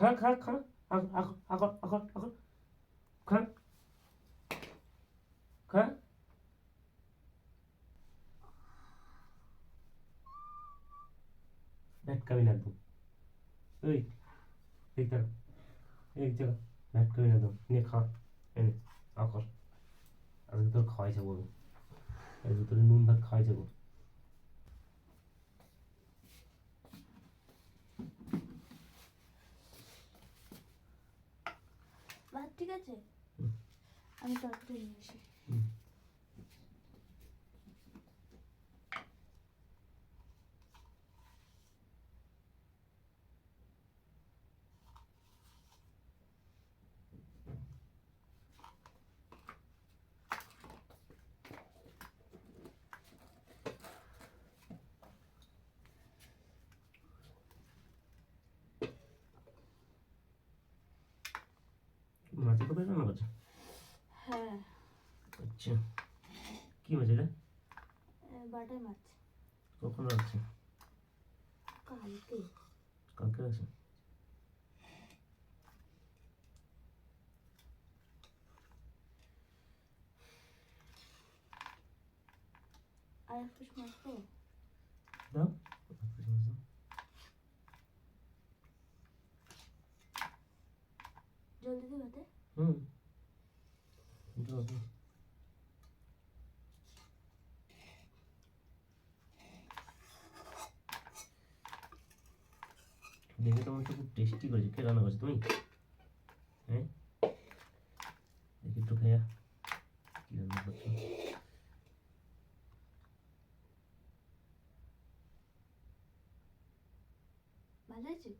খা খা খা আগর আগর আগর আগর খা খা ব্যাট না একদম ওই এই তার এই চলো ব্যাট না একদম নিয়ে খা এনে আকর আজকে তোর খাওয়াই যাব আমি তোর নুন ভাত খাওয়াই যাব ভাত ঠিক আছে হুম। আমি তরকারি নিয়ে আসি হুম। মাছের কথা রান্না করছ হ্যাঁ আচ্ছা কি মাছ এটা এ, বাটার মাছ কখন রাখছে কালকে কালকে রাখছে আর এক পিস মাছ তো দাও জলদি দিই ভাতে হুম দাও দাও। দেখে তো মনে হচ্ছে খুব টেস্টি করেছে কে রান্না করছ তুমি হ্যাঁ দেখি একটু খেয়া কি রান্না করছ ভালো আছে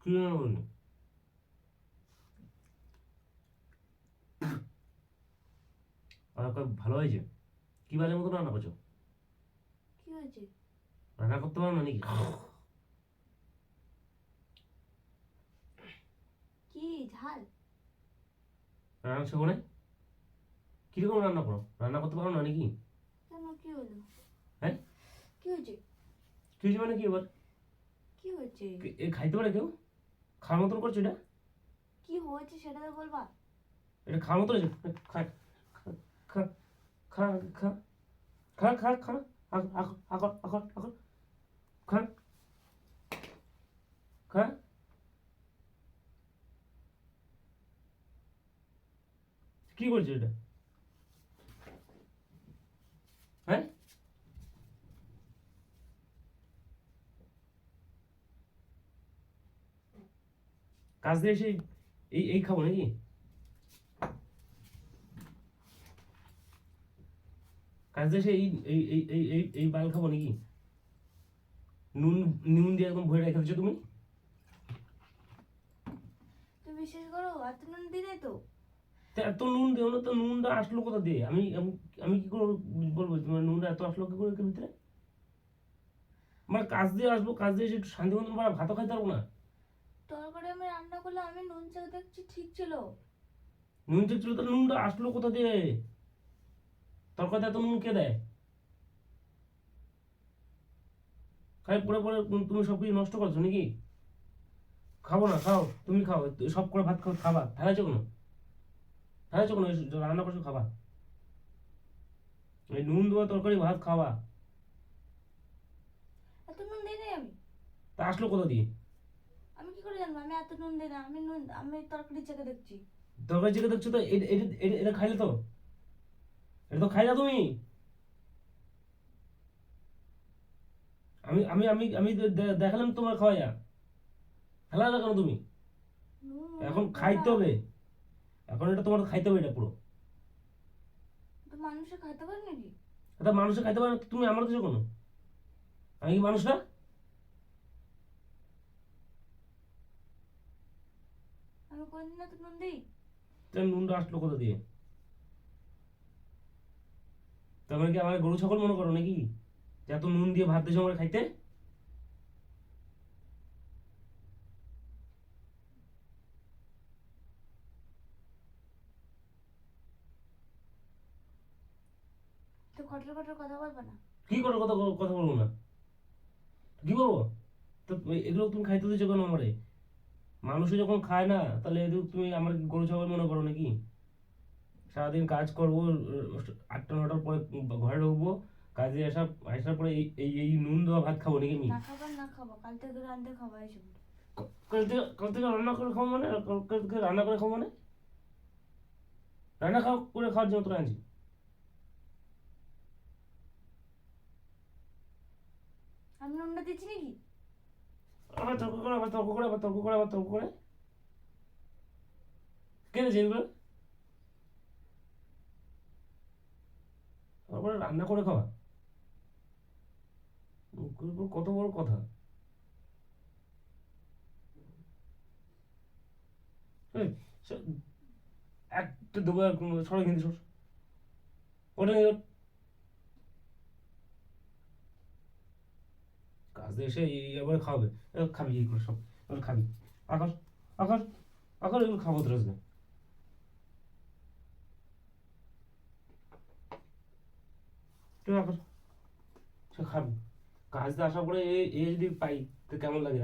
কি রান্না করলি আর ভালো হয়েছে? কি বাজে মতো রান্না করছ? কি হয়েছে? রান্না করতে পারো না নাকি? কি ঝাল? রান্না কীরকম রান্না করো? রান্না করতে পারো না নাকি? কেন কি হলো? হ্যাঁ? কি হয়েছে? কি হয়েছে মানে কি এবার? কি হয়েছে? এ- খাইতে পারে কেউ? খাওয়ার মতন করছ এটা? কি হয়েছে সেটা তো বলবা। এটা খাওয়ার মতন হয়েছে? খা খা খা খা খা খা খা আগর আগর আগর আগর আগর খা খা কি করছ এটা হ্যাঁ কাজ দিয়ে এসে এই এই খাব নাকি কাজ এসে এই এই এই এই এই এই বাল খাব নাকি? নুন নুন দিয়ে একদম ভরে রেখে দিচ্ছ তুমি? তুমি বিশ্বাস করো এত নুন দিনে তো। এত নুন দেও না তো নুনটা আসলো কোথা দিয়ে? আমি আমি কি করে বলব? তোমার নুনটা এত আসলো কি করে ভিতরে? মানে কাজ দিয়ে আসব কাজ দিয়ে এসে একটু শান্তি মতন ভাত ভাতও খাইতে পারব না। তরকারি আমি রান্না করলে আমি নুন চেখে দেখছি ঠিক ছিল। নুন চেক ছিল তো নুনটা আসলো কোথা দিয়ে? তরকারিতে এত নুন কে দেয়। খাই পরে পরে তুমি সব কিছু নষ্ট করছ নাকি? খাব না খাও তুমি খাও সব করে ভাত খাও খাবা ফেলাইছো কোনো? ফেলাইছো কোনো? রান্না করছ খাবা। এই নুন দেওয়া তরকারি ভাত খাওয়া এত নুন দিই নাই আমি। তা আসলো কোথা দিয়ে? আমি কি করে জানব? আমি এত নুন দিই না আমি নুন আমি তরকারি চেখে দেখছি। তরকারি চেকে দেখছ তো? এটা- এটা খাইলে তো? এটা তো খাই না তুমি। আমি আমি আমি আমি দেখালাম তোমার খাওয়াইয়া। ফেলা না কেন তুমি? এখন খাইতে হবে। এখন এটা তোমার খাইতে হবে এটা পুরো। না। মানুষে খাইতে পারে নাকি? এটা মানুষে খাইতে পারে না, তুমি আমার কিছু কোনো? আমি কি মানুষ না? আমি কোনদিন এত নুন দিই। তো নুনটা আসলো কোথা দিয়ে? তার মানে কি আমার গরু ছাগল মনে করো নাকি? যে এত নুন দিয়ে ভাত দিয়ে আমরা খাইতে? তো খটর খটর কথা বলবে না? কি করে কথা কথা বলব না? কি বলব? তো এগুলো তুমি খাইতে দিচ্ছ কেন আমারে? মানুষে যখন খায় না তাহলে তুমি আমার গরু ছাগল মনে করো নাকি? সারাদিন কাজ করব আটটা নটার পরে ঘরে ঢুকবো কাজে আসা আসার পরে এই এই নুন দেওয়া ভাত খাব নাকি আমি? না খাবার না খাব কাল থেকে রাঁধতে খাব এইসব কাল থেকে কাল থেকে রান্না করে খাব মানে? কাল থেকে রান্না করে খাব মানে? রান্না খাওয়া করে খাওয়ার জন্য তোরা আনছি। আমি নুনটা দিচ্ছি নাকি? আবার তর্ক করে আবার তর্ক করে আবার তর্ক করে আবার তর্ক করে। কে দিয়েছে এগুলো? তারপরে রান্না করে খাওয়া। কত বড় কথা। একটা কাজে এসে খাবি এইগুলো সব। এগুলো খাবি। আকাশ আকাশ আকাশ, এগুলো খাব তো আজকে। তুই আকাশ সে খাবি। কাজ দিয়ে আসার পরে এ যদি পাই, তো কেমন লাগে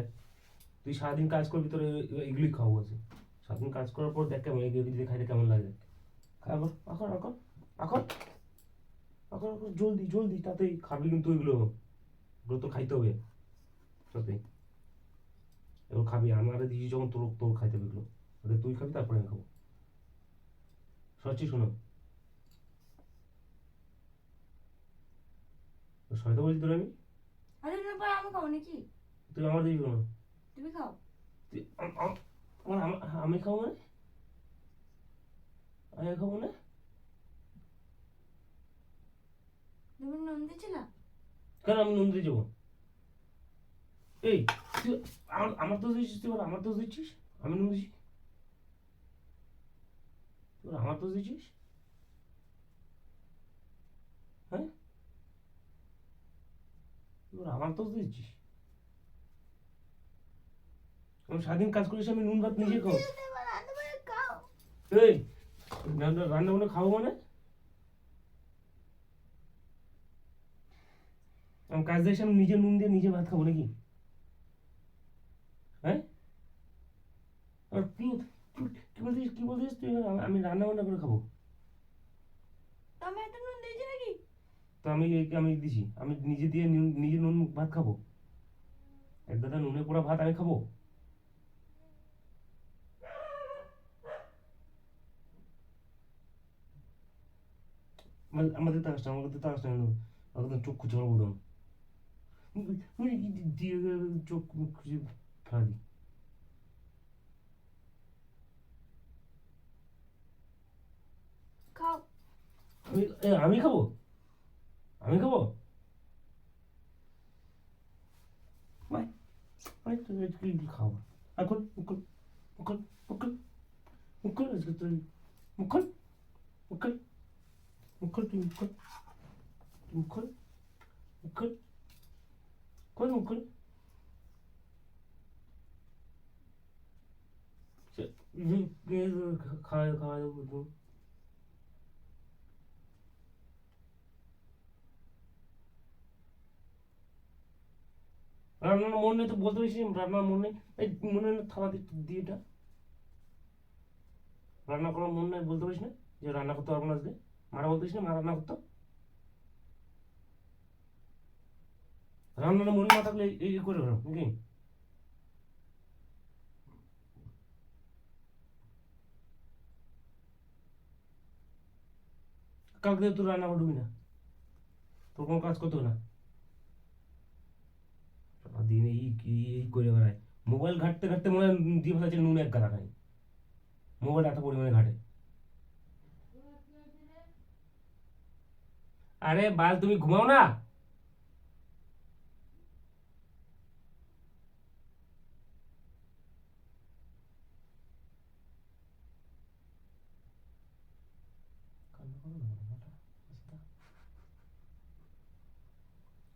তুই সারাদিন কাজ করবি, তোর এগুলি খাওয়াবো আছে। সারাদিন কাজ করার পর দেখ কেমন এগুলি যদি খাইতে কেমন লাগে আকর আকর আকর আকর আকর আকর জলদি জলদি তাতেই খাবি কিন্তু এগুলো এগুলো তো খাইতে হবে। তাতে এগুলো খাবি। আমার দিয়েছি যখন তোর তোর খাইতে হবে এগুলো। তুই খাবি, তারপরে আমি খাব। সচ্ছি শোনো। সয়তো বলছি তোর আমি? আরে নুন পরে আমি খাব নাকি? তুই আমার দিবি শোনো তুমি খাও। তুই আম- আম- আমার আমা- খাব মানে আমি খাব না? তুমি নুন দিচ্ছিলা? কেন আমি নুন দিয়ে যাব? এই তুই আমার আমার দোষ দিচ্ছিস তুই আমার দোষ দিচ্ছিস? আমি নুন দিচ্ছি? আবার আমার দোষ দিচ্ছিস হ্যাঁ দোষ দিচ্ছিস। আমি সারাদিন কাজ করিস, আমি নুন ভাত নিজে খাও এই, রান্না বান্না খাব মানে? আমি কাজ দিয়ে আমি নিজে নুন দিয়ে নিজে ভাত খাব নাকি? হ্যাঁ? আর কি বলছিস কি বলছিস? তুই আমি রান্না বান্না করে খাব তো আমি এত নুন দিয়েছি নাকি তো আমি আমি দিছি আমি নিজে দিয়ে নিজে নুন ভাত খাব। এক দাদা নুনে পোড়া ভাত আমি খাব। আমাদের তাকাস না আমাদের তাকাস না আমাদের চোখ খুঁজে মারবো তখন। উই, দি- দিয়ে চোখ মুখ খুঁজে ফেলা দিই খাও আমি এ, আমি খাব আমি খাব ভাই ভাই তুমি আজকে কি খাব এখন মুকুল মুকুল মুকুল মুকুল আজকে তুই মুকুল মুকুল মুকুল তুই মুকুল মুকুল মুকুল কোন মুকুল খাওয়া খাওয়া দেবো তুমি রান্নার মন নেই তো বলতে পারিস নি, রান্নার মন নেই? এই মনে নেই থালা দিয়ে এটা। রান্না করার মন নেই বলতে পারিস না? যে রান্না করতে পারব না আজকে। মারা বলতে পারিস না? মা রান্না করতো? রান্নার মন না থাকলে এই- করে নাকি? কালকে তুই রান্না করবি না। তোর কোনো কাজ করতে না। সারাদিন এই এই এই করে বেড়ায় মোবাইল ঘাটতে ঘাটতে মনে হয় দিয়ে ফেলেছে নুন এক গাদা খাই মোবাইল এত পরিমাণে ঘাটে আরে বাল তুমি ঘুমাও না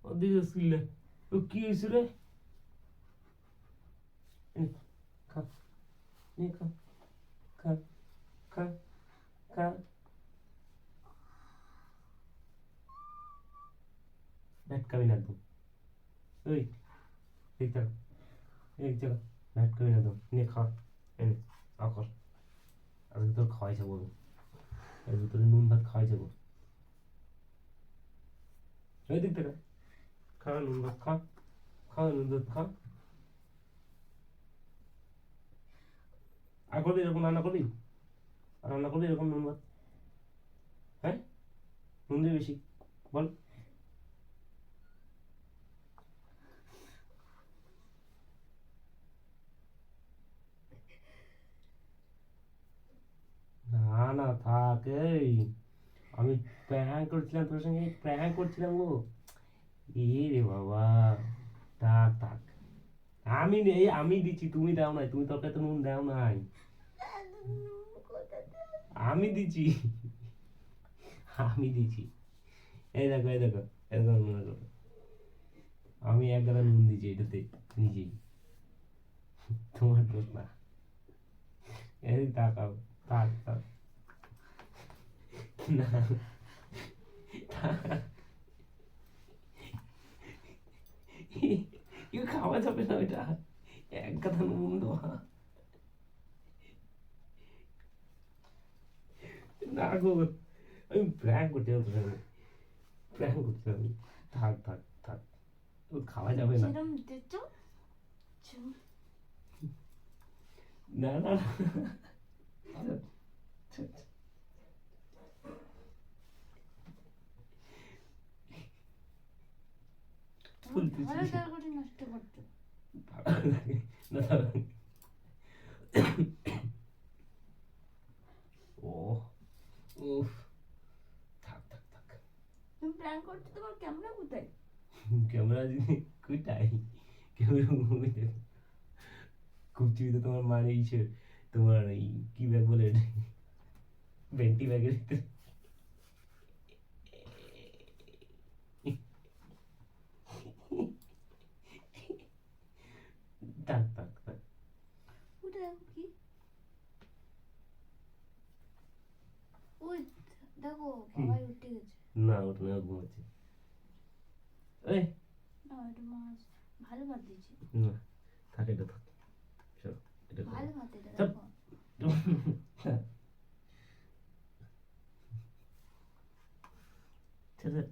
ওদিকে ছিলে ও কি হয়েছে রে এই, খা এই খা খা খা খা ব্যাট খাবি না একদম ওই ঠিক থাক এই চলো ব্যাট করে না দাও নে খা এনে আকর আজকে তোর খাওয়াই যাব আমি আজকে তোর নুন ভাত খাওয়াই যাব ওই দিক থেকে আর করবি এরকম রান্না আর রান্না করবি এরকম নুন ভাত হ্যাঁ নুন দিয়ে বেশি বল না না থাক আমি প্র্যাঙ্ক করছিলাম, তোর সঙ্গে প্র্যাঙ্ক করছিলাম গো। এ বাবা, থাক থাক। আমি নেই আমি দিচ্ছি, তুমি দাও নাই, তুমি তরকারি তো নুন দাও নাই। আমি দিচ্ছি। আমি দিচ্ছি। এই দেখো এই দেখো এই দেখো, নুন দেখো। আমি এক গাদা নুন দিচ্ছি এটাতে, নিজেই। তোমার দোষ না। এই তাকাও, থাক থাক। না ইউ খাওয়া যাবে না ওইটা এক কথা নুন দেওয়া না গো আমি প্র্যাঙ্ক করছিলাম তোর সঙ্গে প্র্যাঙ্ক করছিলাম আমি থাক থাক থাক ও খাওয়া যাবে না সেরম দিচ্ছ চুপ। না না না। তোমার ফুলতেছি। ভালো তরকারি নষ্ট করছ ভালো লাগে না দাঁড়া। ও উফ। থাক থাক থাক। তুমি প্ল্যান করছ তোমার ক্যামেরা কোথায়? ক্যামেরা কোথায়? ক্যামেরা কোথায় খুব চিবিতে তোমার মানে ইসে তোমার এই কি ব্যাগ বলে ভেন্টি ব্যাগের ভিতরে। কি ওই দেখো বাবাই উঠে গেছে না ওটা না ঘুমাচ্ছে এই না ওটা মাছ ভালো ভাত দিয়েছে না থাকে এটা থাকে চলো এটা ভালো ভাত এটা দেখো ছেড়ে